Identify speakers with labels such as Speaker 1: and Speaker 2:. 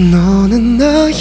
Speaker 1: 너는 나의